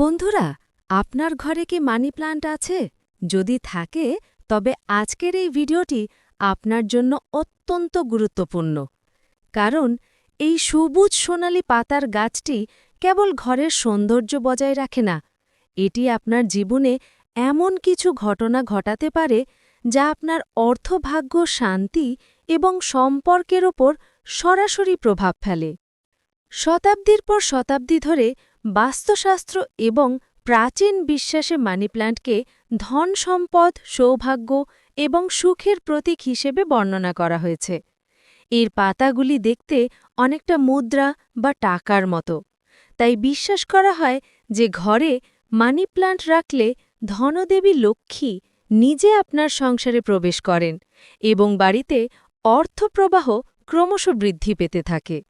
বন্ধুরা, আপনার ঘরে কি মানি প্লান্ট আছে? যদি থাকে, তবে আজকের এই ভিডিওটি আপনার জন্য অত্যন্ত গুরুত্বপূর্ণ। কারণ, এই সবুজ সোনালি পাতার গাছটি কেবল ঘরের সৌন্দর্য বজায় রাখে না। এটি আপনার জীবনে এমন কিছু ঘটনা ঘটাতে পারে যা আপনার অর্থভাগ্য, শান্তি এবং সম্পর্কের ওপর সরাসরি প্রভাব ফেলে। শতাব্দীর পর শতাব্দী ধরে বাস্তুশাস্ত্র এবং প্রাচীন বিশ্বাসে মানি প্ল্যান্টকে ধন সম্পদ সৌভাগ্য এবং সুখের প্রতীক হিসেবে বর্ণনা করা হয়েছে। এর পাতাগুলি দেখতে অনেকটা মুদ্রা বা টাকার মতো। তাই বিশ্বাস করা হয় যে ঘরে মানি প্ল্যান্ট রাখলে ধনদেবী লক্ষ্মী নিজে আপনার সংসারে প্রবেশ করেন এবং বাড়িতে অর্থপ্রবাহ ক্রমশ বৃদ্ধি পেতে থাকে।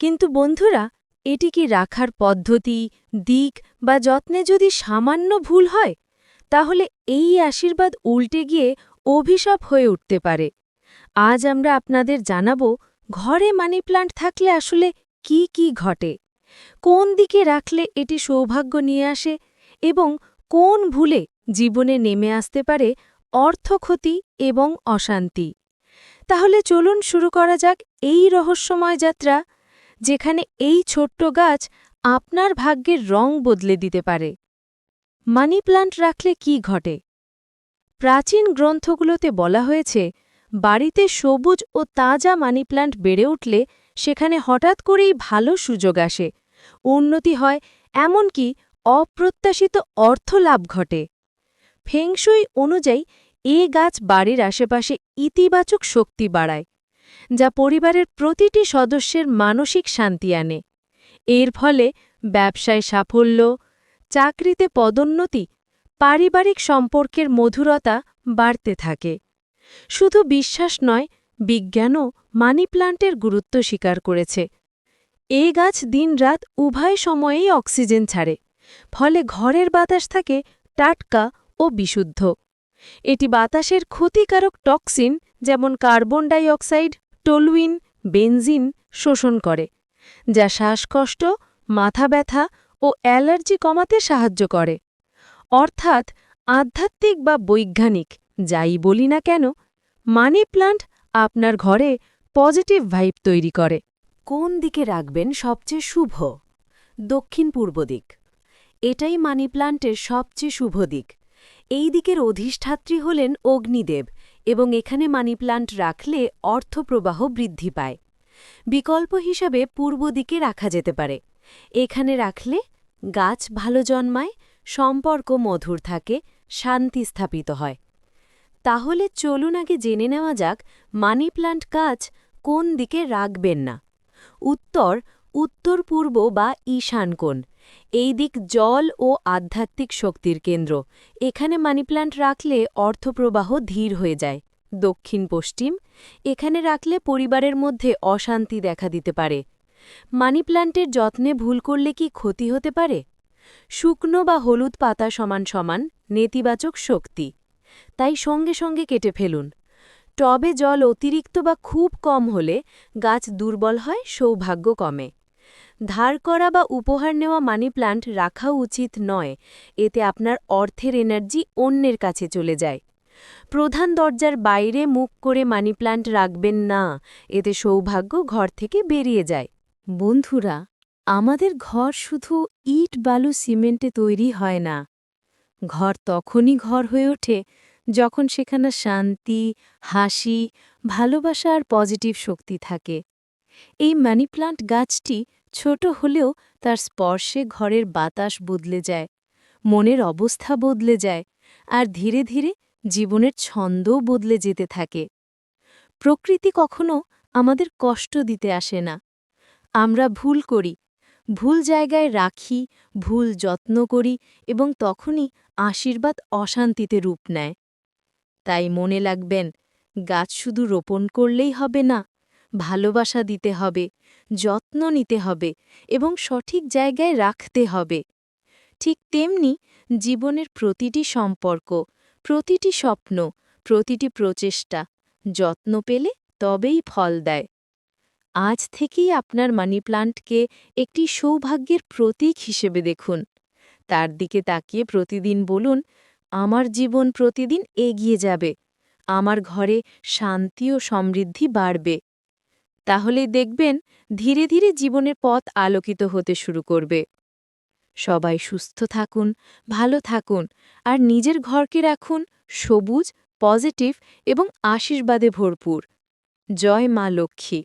কিন্তু বন্ধুরা এটি কি রাখার পদ্ধতি, দিক বা যত্নে যদি সামান্য ভুল হয়, তাহলে এই আশীর্বাদ উল্টে গিয়ে অভিশাপ হয়ে উঠতে পারে। আজ আমরা আপনাদের জানাব, ঘরে মানি প্লান্ট থাকলে আসলে কি কি ঘটে, কোন দিকে রাখলে এটি সৌভাগ্য নিয়ে আসে এবং কোন ভুলে জীবনে নেমে আসতে পারে অর্থক্ষতি এবং অশান্তি। তাহলে চলুন শুরু করা যাক এই রহস্যময় যাত্রা যেখানে এই ছোট্ট গাছ আপনার ভাগ্যের রং বদলে দিতে পারে। মানি প্লান্ট রাখলে কি ঘটে? প্রাচীন গ্রন্থগুলোতে বলা হয়েছে, বাড়িতে সবুজ ও তাজা মানি প্লান্ট বেড়ে উঠলে সেখানে হঠাৎ করেই ভালো সুযোগ আসে। উন্নতি হয়, এমনকি অপ্রত্যাশিত অর্থ লাভ ঘটে। ফেংশুই অনুযায়ী, এ গাছ বাড়ির আশেপাশে ইতিবাচক শক্তি বাড়ায়। যা পরিবারের প্রতিটি সদস্যের মানসিক শান্তি আনে। এর ফলে ব্যবসায় সাফল্য, চাকরিতে পদোন্নতি, পারিবারিক সম্পর্কের মধুরতা বাড়তে থাকে। শুধু বিশ্বাস নয়, বিজ্ঞানও মানি প্লান্টের গুরুত্ব স্বীকার করেছে। এ গাছ দিনরাত উভয় সময়েই অক্সিজেন ছাড়ে, ফলে ঘরের বাতাস থাকে টাটকা ও বিশুদ্ধ। এটি বাতাসের ক্ষতিকারক টক্সিন, যেমন কার্বন ডাইঅক্সাইড টলুইন বেনজিন শোষণ করে, যা শ্বাসকষ্ট, মাথা ব্যথা ও অ্যালার্জি কমাতে সাহায্য করে। অর্থাৎ আধ্যাত্মিক বা বৈজ্ঞানিক, যাই বলি না কেন, মানি প্লান্ট আপনার ঘরে পজিটিভ ভাইব তৈরি করে। কোন দিকে রাখবেন সবচেয়ে শুভ? দক্ষিণ পূর্ব দিক। এটাই মানি প্লান্টের সবচেয়ে শুভ দিক। এই দিকের অধিষ্ঠাত্রী হলেন অগ্নিদেব এবং এখানে মানি প্লান্ট রাখলে অর্থপ্রবাহ বৃদ্ধি পায়। বিকল্প হিসাবে পূর্ব দিকে রাখা যেতে পারে। এখানে রাখলে গাছ ভালো জন্মায়, সম্পর্ক মধুর থাকে, শান্তি স্থাপিত হয়। তাহলে চলুন আগে জেনে নেওয়া যাক মানি প্লান্ট গাছ কোন দিকে রাখবেন না। উত্তর উত্তর পূর্ব বা ঈশান কোণ। এই দিক জল ও আধ্যাত্মিক শক্তির কেন্দ্র। এখানে মানি প্লান্ট রাখলে অর্থপ্রবাহ ধীর হয়ে যায়। দক্ষিণ পশ্চিম, এখানে রাখলে পরিবারের মধ্যে অশান্তি দেখা দিতে পারে। মানি প্লান্টের যত্নে ভুল করলে কি ক্ষতি হতে পারে? শুকনো বা হলুদ পাতা সমান সমান নেতিবাচক শক্তি। তাই সঙ্গে সঙ্গে কেটে ফেলুন। টবে জল অতিরিক্ত বা খুব কম হলে গাছ দুর্বল হয়, সৌভাগ্য কমে। ধার করা বা উপহার নেওয়া মানি প্লান্ট রাখা উচিত নয়। এতে আপনার অর্থের এনার্জি অন্যের কাছে চলে যায়। প্রধান দরজার বাইরে মুখ করে মানি প্লান্ট রাখবেন না। এতে সৌভাগ্য ঘর থেকে বেরিয়ে যায়। বন্ধুরা, আমাদের ঘর শুধু ইট, বালু, সিমেন্টে তৈরি হয় না। ঘর তখনই ঘর হয়ে ওঠে যখন সেখানে শান্তি, হাসি, ভালোবাসা আর পজিটিভ শক্তি থাকে। এই মানি প্লান্ট গাছটি ছোট হলেও তার স্পর্শে ঘরের বাতাস বদলে যায়, মনের অবস্থা বদলে যায়, আর ধীরে ধীরে জীবনের ছন্দও বদলে যেতে থাকে। প্রকৃতি কখনো আমাদের কষ্ট দিতে আসে না। আমরা ভুল করি, ভুল জায়গায় রাখি, ভুল যত্ন করি এবং তখনই আশীর্বাদ অশান্তিতে রূপ নেয়। তাই মনে লাগবেন, গাছ শুধু রোপণ করলেই হবে না ভালোবাসা দিতে হবে, যত্ন নিতে হবে এবং সঠিক জায়গায় রাখতে হবে। ঠিক তেমনি জীবনের প্রতিটি সম্পর্ক, প্রতিটি স্বপ্ন, প্রতিটি প্রচেষ্টা যত্ন পেলে তবেই ফল দেয়। আজ থেকেই আপনার মানি প্লান্টকে একটি সৌভাগ্যের প্রতীক হিসেবে দেখুন। তার দিকে তাকিয়ে প্রতিদিন বলুন, আমার জীবন প্রতিদিন এগিয়ে যাবে। আমার ঘরে শান্তি ও সমৃদ্ধি বাড়বে। তাহলেই দেখবেন ধীরে ধীরে জীবনের পথ আলোকিত হতে শুরু করবে। সবাই সুস্থ থাকুন, ভালো থাকুন আর নিজের ঘরকে রাখুন সবুজ, পজিটিভ এবং আশীর্বাদে ভরপুর। জয় মা লক্ষ্মী।